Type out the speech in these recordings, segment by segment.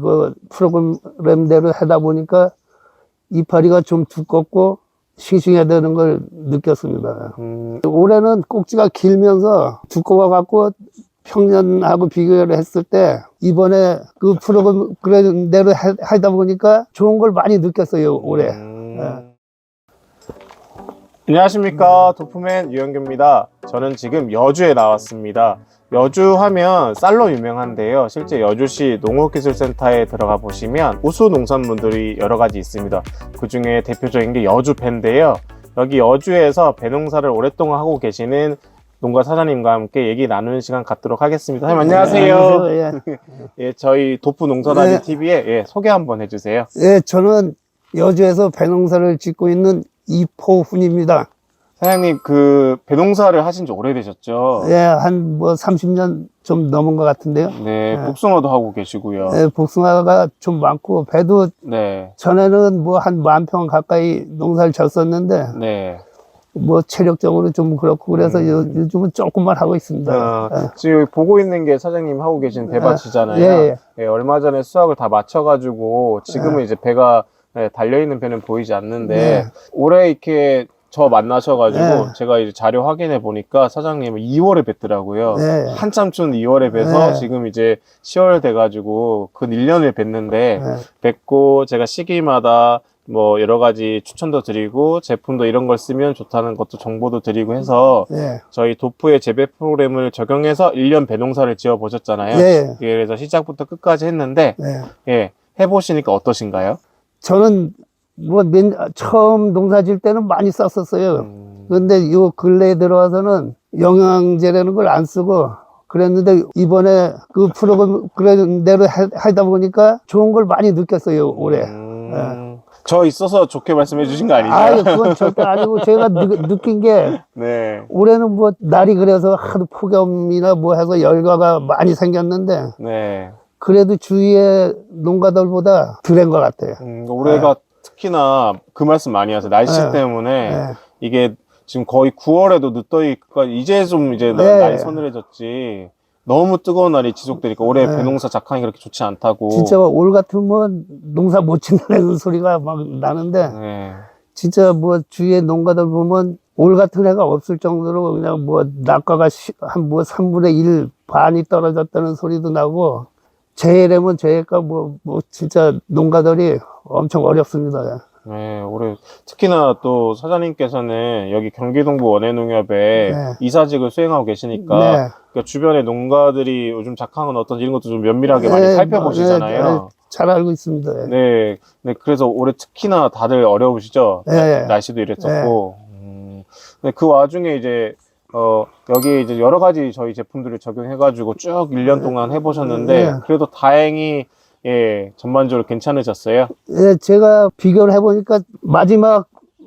그 프로그램대로 하다 보니까 이파리가 좀 두껍고 싱싱해야 되는 걸 느꼈습니다. 음, 올해는 꼭지가 길면서 두꺼워 갖고 평년하고 비교를 했을 때 이번에 그 프로그램대로 하- 하다 보니까 좋은 걸 많이 느꼈어요 올해. 음. 네. 안녕하십니까 도프맨 유영규입니다. 저는 지금 여주에 나왔습니다. 여주 하면 쌀로 유명한데요. 실제 여주시 농업기술센터에 들어가 보시면 우수 농산물들이 여러 가지 있습니다. 그 중에 대표적인 게 여주배인데요. 여기 여주에서 배농사를 오랫동안 하고 계시는 농가 사장님과 함께 얘기 나누는 시간 갖도록 하겠습니다. 선생님 안녕하세요. 예. 예, 저희 도프 농사다리 네. TV에 예, 소개 한번 해주세요. 예, 저는 여주에서 배농사를 짓고 있는 이포훈입니다. 사장님 그 배농사를 하신 지 오래되셨죠? 예, 한 뭐 30년 좀 넘은 것 같은데요. 네, 네. 복숭아도 하고 계시고요. 예, 복숭아가 좀 많고 배도 네, 전에는 뭐 한 만 평 가까이 농사를 졌었는데 네. 뭐 체력적으로 좀 그렇고 그래서 요, 요즘은 조금만 하고 있습니다. 음. 어, 예. 지금 보고 있는 게 사장님 하고 계신 대밭이잖아요. 예, 예. 예, 얼마 전에 수확을 다 마쳐가지고 지금은 이제 배가 예, 달려있는 배는 보이지 않는데 네. 올해 이렇게 저 만나셔가지고 네. 제가 이제 자료 확인해 보니까 사장님은 2월에 뵀더라고요. 네. 한참 춘 2월에 뵈서 네. 지금 이제 10월 돼가지고 그 1년을 뵀는데 예. 뵙고 제가 시기마다 뭐 여러 가지 추천도 드리고 제품도 이런 걸 쓰면 좋다는 것도 정보도 드리고 해서 예. 저희 도프의 재배 프로그램을 적용해서 1년 배농사를 지어 보셨잖아요. 예. 예, 그래서 시작부터 끝까지 했는데 예. 예, 해보시니까 어떠신가요? 저는 뭐 맨, 처음 농사 질 때는 많이 썼었어요. 음, 근데 요 근래에 들어와서는 영양제라는 걸 안 쓰고 그랬는데 이번에 그 프로그램대로 하- 하다 보니까 좋은 걸 많이 느꼈어요 올해. 음, 저 있어서 좋게 말씀해 주신 거 아니죠? 아유 그건 절대 아니고 제가 느, 느낀 게 네, 올해는 뭐 날이 그래서 하도 폭염이나 뭐 해서 열과가 많이 생겼는데 네. 그래도 주위의 농가들보다 덜한 것 같아요. 음, 올해가 특히나 그 말씀 많이 하세요. 날씨 네. 때문에 네. 이게 지금 거의 9월에도 늦더위가 이제 좀 이제 나- 네. 날이 서늘해졌지. 너무 뜨거운 날이 지속되니까 올해 네. 배농사 작황이 그렇게 좋지 않다고. 진짜 올 같으면 농사 못 짓는 소리가 막 나는데 네. 진짜 뭐 주위에 농가들 보면 올 같은 해가 없을 정도로 그냥 뭐 낙과가 한뭐 3분의 1 반이 떨어졌다는 소리도 나고 재해라면 재해가 뭐, 뭐 진짜 농가들이 엄청 어렵습니다. 네, 올해 특히나 또 사장님께서는 여기 경기동부 원해농협에 네. 이사직을 수행하고 계시니까 네. 그러니까 주변에 농가들이 요즘 작황은 어떤지 이런 것도 좀 면밀하게 많이 네, 살펴보시잖아요. 네, 네, 잘 알고 있습니다. 네. 네, 네, 그래서 올해 특히나 다들 어려우시죠? 네. 날씨도 이랬었고. 음, 네, 그 와중에 이제, 어, 여기 이제 여러 가지 저희 제품들을 적용해가지고 쭉 1년 동안 해보셨는데, 네. 그래도 다행히, 예, 전반적으로 괜찮으셨어요? 예, 제가 비교를 해보니까 마지막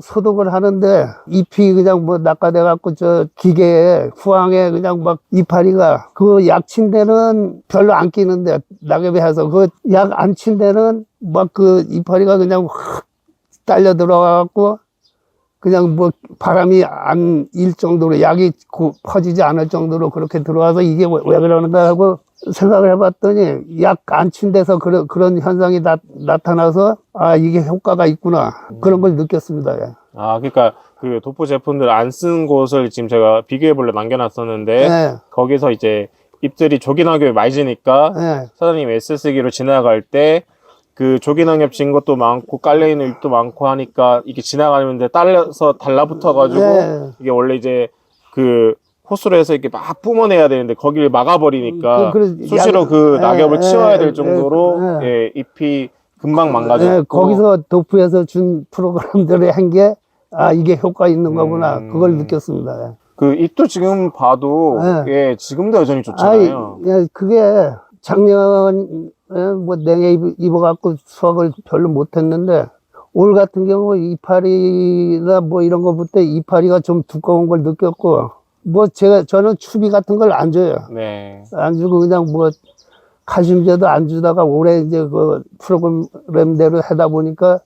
소독을 하는데 잎이 그냥 뭐 낙가돼갖고 저 기계에 후황에 그냥 막 이파리가 그 약 친 데는 별로 안 끼는데 낙엽에 해서 그 약 안 친 데는 막 그 이파리가 그냥 확 딸려 들어가갖고 그냥 뭐 바람이 안 일 정도로 약이 고- 퍼지지 않을 정도로 그렇게 들어와서 이게 왜, 왜 그러는가 하고 생각을 해봤더니 약 안 친 데서 그런, 그런 현상이 나, 나타나서 아 이게 효과가 있구나 그런 걸 느꼈습니다. 예. 아, 그러니까 그 도포 제품들 안 쓴 곳을 지금 제가 비교해볼래 남겨놨었는데, 예, 거기서 이제 잎들이 조기낙엽이 많이 지니까, 예, 사장님 SS기로 지나갈 때 그 조기낭엽 진 것도 많고 깔려 있는 잎도 많고 하니까 이게 지나가는데 딸려서 달라붙어 가지고 예. 이게 원래 이제 그 호수로 해서 이렇게 막 뿜어내야 되는데 거기를 막아버리니까 그- 그래, 수시로 약- 그 예, 낙엽을 예, 치워야 될 예, 정도로 예. 예, 잎이 금방 망가졌고 예, 거기서 도프에서 준 프로그램들을 한 게 아 이게 효과 있는 거구나 음. 그걸 느꼈습니다. 예. 그 잎도 지금 봐도 예. 예, 지금도 여전히 좋잖아요. 예, 그게 작년 뭐 냉해 입- 입어갖고 수확을 별로 못했는데 올 같은 경우 이파리나 뭐 이런 거부터 이파리가 좀 두꺼운 걸 느꼈고 뭐 제가 저는 추비 같은 걸 안 줘요. 네. 안 주고 그냥 뭐 칼슘제도 안 주다가 올해 이제 그 프로그램대로 하다 보니까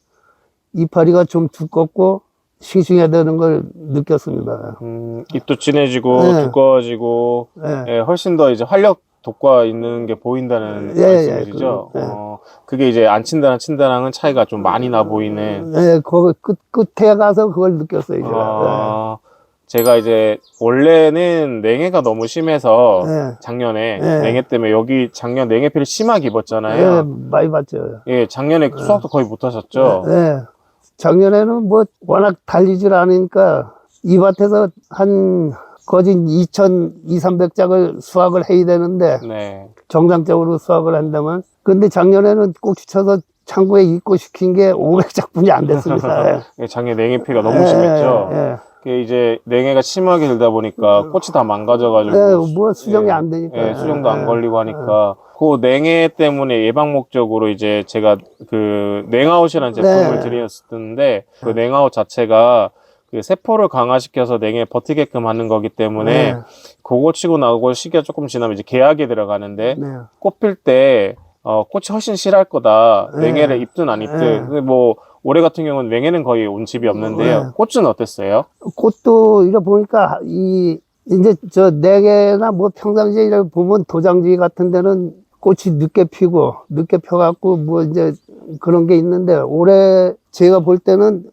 이파리가 좀 두껍고 싱싱해야 되는 걸 느꼈습니다. 음, 잎도 진해지고 네. 두꺼워지고 예. 예, 훨씬 더 이제 활력 독과 있는 게 보인다는 예, 예, 말씀이시죠? 그, 예. 어, 그게 이제 안 친다랑 친다랑은 차이가 좀 많이 나 보이는. 예, 거기 끝, 끝에 가서 그걸 느꼈어요, 제가. 아, 제가 이제 원래는 냉해가 너무 심해서 예. 작년에 예. 냉해 때문에 여기 작년 냉해피를 심하게 예, 입었잖아요. 많이 봤죠. 예, 작년에 수학도 거의 못 하셨죠? 예. 작년에는 뭐 워낙 달리질 않으니까 이 밭에서 한 거진 2천, 2, 300장을 수확을 해야 되는데 네. 정상적으로 수확을 한다면 근데 작년에는 꼭지 쳐서 창고에 입고 시킨 게 500장뿐이 안 됐습니다. 예. 예, 작년 냉해피가 너무 예, 심했죠. 예, 그게 이제 냉해가 심하게 들다 보니까 꽃이 다 망가져가지고 예, 뭐 수정이 예, 안 되니까. 예, 수정도 안 예. 걸리고 하니까 그 냉해 때문에 예방 목적으로 이제 제가 그 냉아웃이라는 제품을 네. 드렸었는데 그 냉아웃 자체가 그 세포를 강화시켜서 냉해 버티게끔 하는 거기 때문에 네. 그거 치고 나고 시기가 조금 지나면 이제 개약에 들어가는데 네. 꽃필 때 어, 꽃이 훨씬 실할 거다. 네. 냉해를 입든 안 입든. 네. 근데 뭐 올해 같은 경우는 냉해는 거의 온 집이 없는데요. 네. 꽃은 어땠어요? 꽃도 이래 보니까 이 이제 저 네개나 뭐 평상시에 이래 보면 도장지 같은 데는 꽃이 늦게 피고 늦게 펴갖고 뭐 이제 그런 게 있는데 올해 제가 볼 때는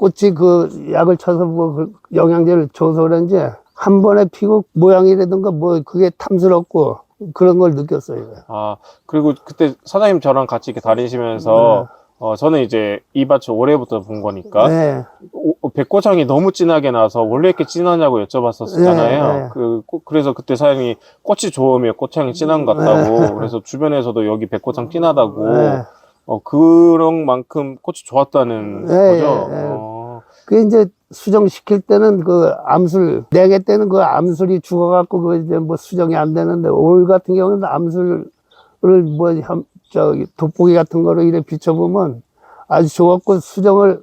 꽃이 그 약을 쳐서 뭐그 영양제를 줘서 그런지 한 번에 피고 모양이라든가 뭐 그게 탐스럽고 그런 걸 느꼈어요. 아, 그리고 그때 사장님 저랑 같이 이렇게 다니시면서 어, 저는 이제 이 밭을 올해부터 본 거니까 네. 오- 백고장이 너무 진하게 나서 원래 이렇게 진하냐고 여쭤봤었잖아요. 네, 네. 그, 꽃- 그래서 그때 사장님이 꽃이 좋으면 꽃향이 진한 것 같다고. 그래서 주변에서도 여기 백고장 진하다고. 네. 어, 그런 만큼 꽃이 좋았다는 네, 거죠. 네, 네. 어, 그 이제 수정시킬 때는 그 암술 내개 때는 그 암술이 죽어갖고 그 이제 뭐 수정이 안 되는데 올 같은 경우는 암술을 뭐 현- 저기 돋보기 같은 거로 이래 비춰보면 아주 좋았고 수정을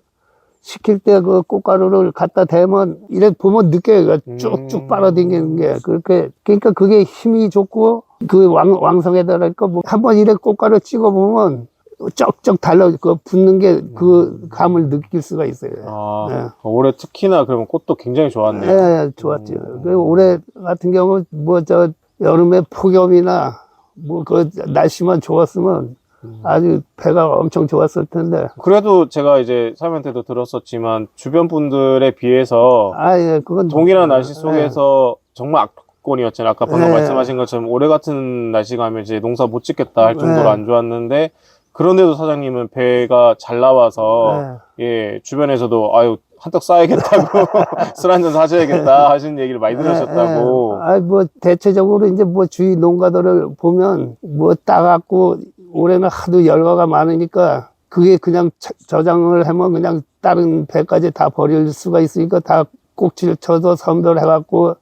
시킬 때 그 꽃가루를 갖다 대면 이래 보면 느껴요 그 쭉쭉 음. 빨아당기는 게 그렇게 그러니까 그게 힘이 좋고 그 왕, 왕성해달랄까 뭐 한번 이래 꽃가루 찍어보면 쩍쩍 달라 그 붙는 게 그 감을 느낄 수가 있어요. 아, 네. 올해 특히나 그러면 꽃도 굉장히 좋았네요. 예, 좋았죠. 그리고 올해 같은 경우 뭐 저 여름에 폭염이나 뭐 그 날씨만 좋았으면 아주 배가 엄청 좋았을 텐데. 그래도 제가 이제 사장님한테도 들었었지만 주변 분들에 비해서 아, 예, 그건 동일한 날씨 속에서 정말 악권이었잖아요. 아까 방금 네. 말씀하신 것처럼 올해 같은 날씨 가 면 이제 농사 못 짓겠다 할 정도로 네. 안 좋았는데 그런데도 사장님은 배가 잘 나와서 예. 예 주변에서도 아유 한턱 쏴야겠다고 술 한 잔 사셔야겠다 하시는 얘기를 많이 들으셨다고. 아, 뭐 대체적으로 이제 뭐 주위 농가들을 보면 뭐 따갖고 올해는 하도 열과가 많으니까 그게 그냥 저- 저장을 하면 그냥 다른 배까지 다 버릴 수가 있으니까 다 꼭지를 쳐서 선별해갖고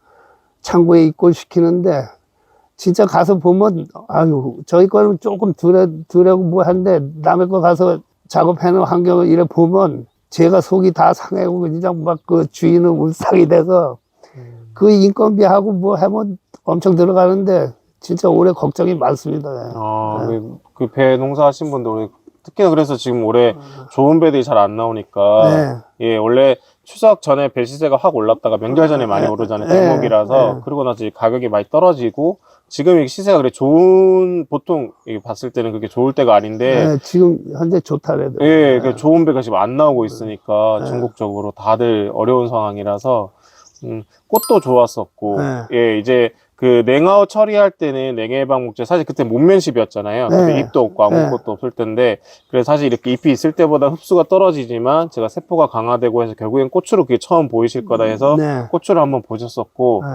창고에 입고 시키는데 진짜 가서 보면 아유 저희 거는 조금 덜해 덜하고 뭐 한데 남의 거 가서 작업하는 환경을 이래 보면 제가 속이 다 상하고 그냥 막 그 주인은 울상이 돼서 그 인건비하고 뭐 하면 엄청 들어가는데 진짜 올해 걱정이 많습니다. 아, 그배 농사 하신 분들 특히나 그래서 지금 올해 좋은 배들이 잘 안 나오니까 네. 예 원래 추석 전에 배 시세가 확 올랐다가 명절 전에 많이 오르잖아요 네. 대목이라서 네. 그러고 나서 가격이 많이 떨어지고 지금 이 시세가 그래 좋은 보통 이게 봤을 때는 그게 좋을 때가 아닌데 네, 지금 현재 좋다래도. 예, 그 좋은 배가 지금 안 나오고 있으니까 네. 전국적으로 다들 어려운 상황이라서 음, 꽃도 좋았었고 네. 예 이제 그 냉아웃 처리할 때는 냉해 예방 목적 사실 그때 목면십이었잖아요. 그때 네. 잎도 없고 아무것도 없을 텐데 그래서 사실 이렇게 잎이 있을 때보다 흡수가 떨어지지만 제가 세포가 강화되고 해서 결국엔 꽃으로 그게 처음 보이실 거다 해서 네. 꽃으로 한번 보셨었고 네.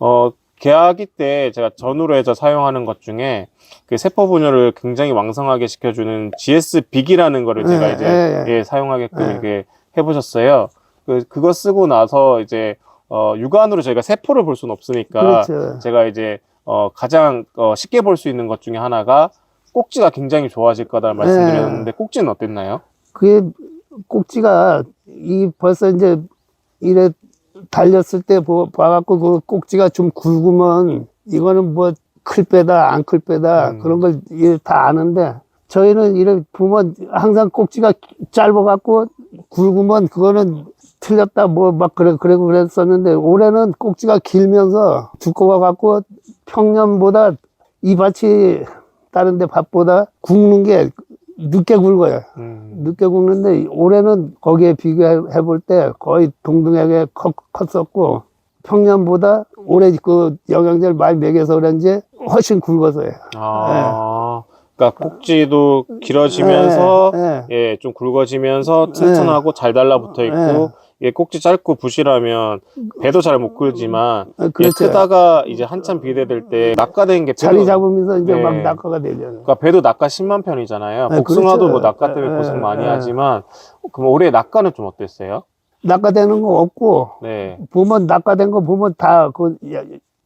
어, 개아기 때 제가 전후로 해서 사용하는 것 중에 그 세포 분열을 굉장히 왕성하게 시켜주는 GS 빅이라는 거를 제가 네, 이제 네, 네. 예, 사용하게끔 네. 이렇게 해보셨어요. 그, 그거 쓰고 나서 이제 어, 육안으로 저희가 세포를 볼 수는 없으니까 그렇죠. 제가 이제 어, 가장 어, 쉽게 볼 수 있는 것 중에 하나가 꼭지가 굉장히 좋아질 네. 말씀드렸는데 꼭지는 어땠나요? 그게 꼭지가 이 벌써 이제 이래 달렸을 때 보- 봐갖고 그 꼭지가 좀 굵으면 이거는 뭐 클 빼다 안 클 빼다 음. 그런 걸 다 아는데 저희는 이래 보면 항상 꼭지가 짧아갖고 굵으면 그거는 틀렸다 뭐 막 그래 그래 그랬었는데 올해는 꼭지가 길면서 두꺼워갖고 평년보다 이 밭이 다른 데 밭보다 굵는 게 늦게 굵어요. 음. 늦게 굵는데 올해는 거기에 비교해 볼 때 거의 동등하게 컸, 컸었고 평년보다 올해 그 영양제를 많이 먹여서 그런지 훨씬 굵어서요. 아, 그러니까 꼭지도 길어지면서 예, 예. 예, 좀 굵어지면서 튼튼하고 잘 달라붙어 있고 네. 이게 꼭지 짧고 부실하면 배도 잘못 긁지만 어, 이게 그렇죠. 크다가 이제 한참 비대될 때 낙가된 게 배도, 자리 잡으면서 이제 네. 막 낙하가 되잖아요. 그러니까 배도 낙가 심한 편이잖아요. 네, 복숭아도 그렇죠. 뭐 낙가 때문에 네, 고생 많이 네. 하지만 그럼 올해 낙가는 좀 어땠어요? 낙하되는 거 없고 네. 보면 낙하된 거 보면 다그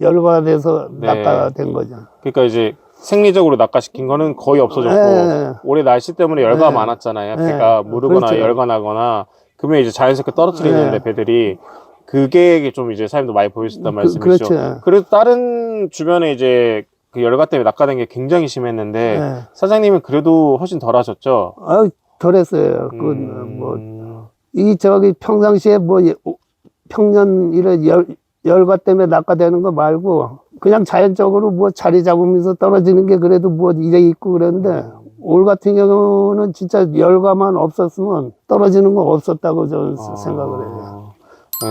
열과가 돼서 네. 낙하된 거죠. 그러니까 이제 생리적으로 낙가시킨 거는 거의 없어졌고 네. 올해 날씨 때문에 열가 네. 많았잖아요. 네. 배가 무르거나 그렇죠. 열가 나거나 그러면 이제 자연스럽게 떨어뜨리는데 네. 배들이 그게 좀 이제 사장님도 많이 보였었단 그, 말씀이시죠. 그렇죠. 그래도 다른 주변에 이제 그 열가 때문에 낙가된 게 굉장히 심했는데 네. 사장님은 그래도 훨씬 덜 하셨죠? 아유, 덜했어요. 그, 음, 뭐, 이, 저기, 평상시에 뭐, 예, 오- 평년 이런 열, 열과 때문에 낙하되는 거 말고, 그냥 자연적으로 뭐 자리 잡으면서 떨어지는 게 그래도 뭐 이래 있고 그랬는데, 올 같은 경우는 진짜 열과만 없었으면 떨어지는 거 없었다고 저는 아, 생각을 해요.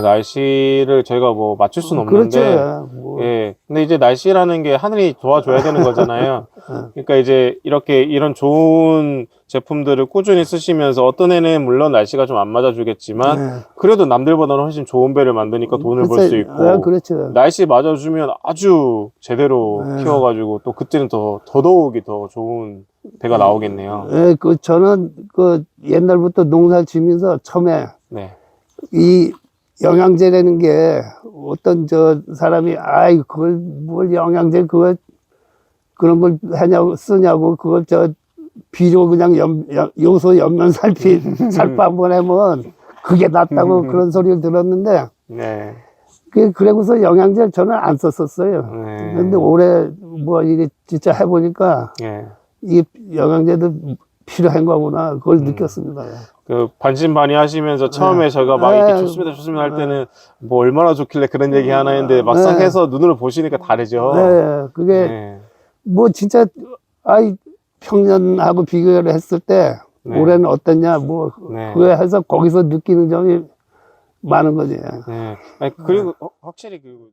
날씨를 저희가 뭐 맞출 수는 없는데 그렇죠. 뭐, 예. 근데 이제 날씨라는 게 하늘이 도와줘야 되는 거잖아요. 그러니까 이제 이렇게 이런 좋은 제품들을 꾸준히 쓰시면서 어떤 애는 물론 날씨가 좀 안 맞아주겠지만 네. 그래도 남들보다는 훨씬 좋은 배를 만드니까 돈을 벌 수 있고 아, 그렇죠. 날씨 맞아주면 아주 제대로 네. 키워가지고 또 그때는 더 더더욱이 더 좋은 배가 나오겠네요. 예, 그, 저는 그 옛날부터 농사를 지면서 처음에 네. 이 영양제라는 게 어떤 저 사람이 아이 그걸 뭘 영양제 그걸 그런 걸 하냐고 쓰냐고 그걸 저 비료 그냥 염, 여- 요소 연면 살피 살포 한번 하면 그게 낫다고 그런 소리를 들었는데 네. 그 그래고서 영양제를 저는 안 썼었어요. 네. 근데 올해 뭐 이게 진짜 해보니까 예. 이 영양제도 필요한 거구나 그걸 음. 느꼈습니다. 그 반신반의 하시면서 처음에 네. 저희가 막 네. 이렇게 좋습니다 좋습니다 할 때는 뭐 얼마나 좋길래 그런 얘기 하나 했는데 막상 네. 해서 눈으로 보시니까 다르죠. 네, 그게 네. 뭐 진짜 아이 평년하고 비교를 했을 때 네. 올해는 어땠냐 뭐 네. 그거 해서 거기서 느끼는 점이 많은 거지. 네. 아니, 그리고 확- 확실히 그